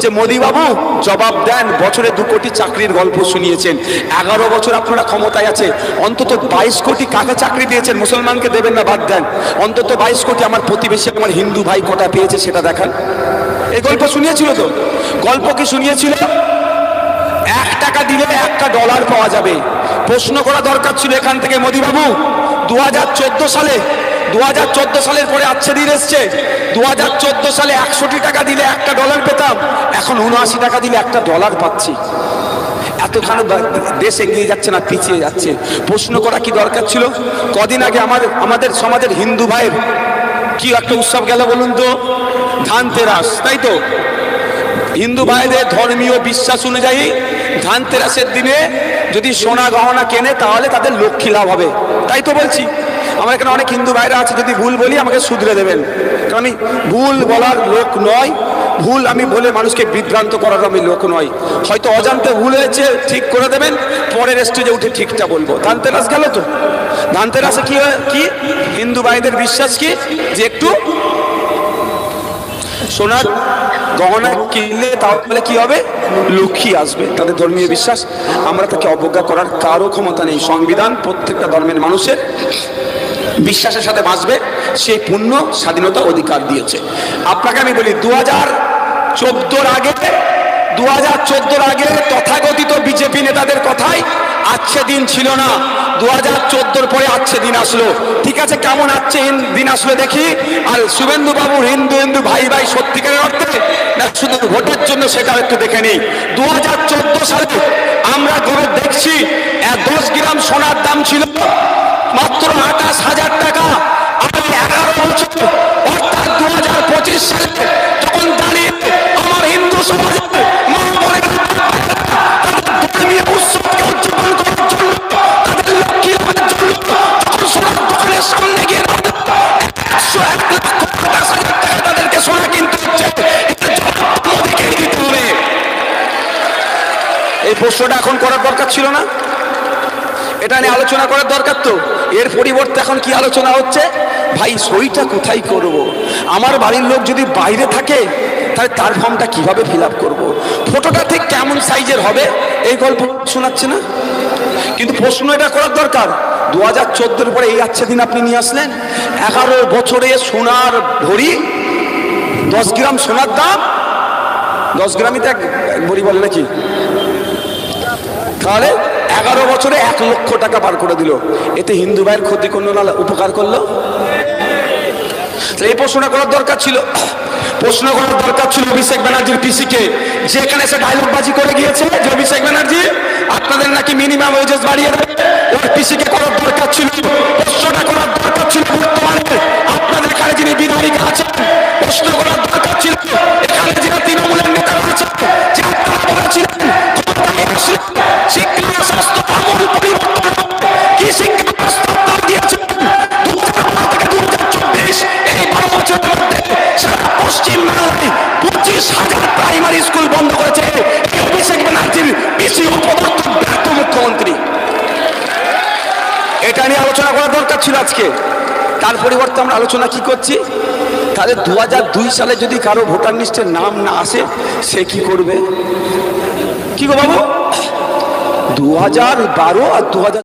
যে মোদীবাবু জবাব দেন, বছরে দু কোটি চাকরির গল্প শুনিয়েছেন। এগারো বছর আপনারা ক্ষমতায় আছে, অন্তত বাইশ কোটি কাকে চাকরি দিয়েছেন মুসলমানকে দেবেন না, বাদ দেন। অন্তত বাইশ কোটি আমার প্রতিবেশী, আমার হিন্দু ভাই কটা পেয়েছে সেটা দেখান। এই গল্প শুনিয়েছিল তো? গল্প কি শুনিয়েছিল? এক টাকা দিলে একটা ডলার পাওয়া যাবে। প্রশ্ন করা দরকার ছিল এখান থেকে, মোদীবাবু দু হাজার দু সালে দু হাজার চোদ্দ সালের পরে আচ্ছে দিন এসছে। দু হাজার চোদ্দ সালে একশোটি টাকা দিলে একটা ডলার পেতাম, এখন উনআশি টাকা দিলে একটা ডলার পাচ্ছি। এতখানি দেশ এগিয়ে যাচ্ছে না, পিছিয়ে যাচ্ছে। প্রশ্ন করা কি দরকার ছিল? কদিন আগে আমার আমাদের সমাজের হিন্দু ভাইয়ের কি একটা উৎসব গেল বলুন তো? ধানতেরাস, তাই তো? হিন্দু ভাইদের ধর্মীয় বিশ্বাস অনুযায়ী ধানতেরাসের দিনে যদি সোনা গহনা কেনে, তাহলে তাদের লক্ষ্মী লাভ হবে। তাই তো বলছি। আমার এখানে অনেক হিন্দু ভাইরা আছে, যদি ভুল বলি আমাকে শুধরে দেবেন। কারণ আমি ভুল বলার লোক নয়। ভুল আমি বলে মানুষকে বিভ্রান্ত করার আমি লোক নয় হয়তো অজান্তে ভুল হয়েছে, ঠিক করে দেবেন। পরের স্টেজে উঠে ঠিকটা বলব। ধানতেরাস গেল তো? ধানতেরাসে কি কি? হিন্দু ভাইদের বিশ্বাস কি? যে একটু সোনার গহনা কিনলে তাহলে কি হবে? লক্ষ্মী আসবে, তাদের ধর্মীয় বিশ্বাস। আমরা তাকে অবজ্ঞা করার কারও ক্ষমতা নেই। সংবিধান প্রত্যেকটা ধর্মের মানুষের বিশ্বাসের সাথে বাঁচবে। সেই পূর্ণ স্বাধীনতা অধিকার দিয়েছে। আপনাকে আমি বলি দু হাজার চোদ্দোর আগে দু হাজার চোদ্দোর আগে তথাকথিত বিজেপি নেতাদের কথাই আচ্ছে দিন ছিল না। দু হাজার চোদ্দোর পরে আচ্ছে দিন আসলো। ঠিক আছে, কেমন আচ্ছে দিন আসলো দেখি। আর শুভেন্দু বাবু হিন্দু হিন্দু ভাই ভাই সত্যিকারের অর্থে, না, শুধু ভোটের জন্য সেটাও একটু দেখে নেই। দু সালে আমরা গরু দেখছি দশ গ্রাম সোনার দাম ছিল তাদেরকে সোনা কিনতে হচ্ছে এই প্রশ্নটা এখন করার দরকার ছিল না? এটা নিয়ে আলোচনা করার দরকার তো। এর পরিবর্তে এখন কি আলোচনা হচ্ছে? ভাই, সইটা কোথায় করব। আমার বাড়ির লোক যদি বাইরে থাকে, তাহলে তার ফর্মটা কীভাবে ফিল আপ করব? ফটোটা ঠিক কেমন সাইজের হবে? এই গল্প শোনাচ্ছে না? কিন্তু প্রশ্ন এটা করার দরকার। দু হাজার চোদ্দোর পরে এই আচ্ছে দিন আপনি নিয়ে আসলেন। এগারো বছরে সোনার ভরি, দশ গ্রাম সোনার দাম। দশ গ্রামই তো এক ভরি বলে নাকি? তাহলে এগারো বছরে এক লক্ষ টাকা বার করে দিল। এতে হিন্দু ভাইয়ের ক্ষতি করল না, উপকার করল? এই প্রশ্নটা করার দরকার ছিল। প্রশ্ন করার দরকার ছিল অভিষেক ব্যানার্জির পিসিকে। যেখানে সে ডায়লগ বাজি করে গিয়েছে, যে অভিষেক ব্যানার্জি, আপনাদের নাকি মিনিমাম ওয়েজেস বাড়িয়ে দেবে। ওর পিসিকে করার দরকার ছিল। প্রশ্নটা নিয়ে আলোচনা করা দরকার ছিল আজকে। তার পরিবর্তে আমরা আলোচনা কি করছি? তাহলে দু হাজার দুই সালে যদি কারও ভোটার লিস্টের নাম না আসে, সে কি করবে? কি গো বাবু? দু হাজার বারো আর দু হাজার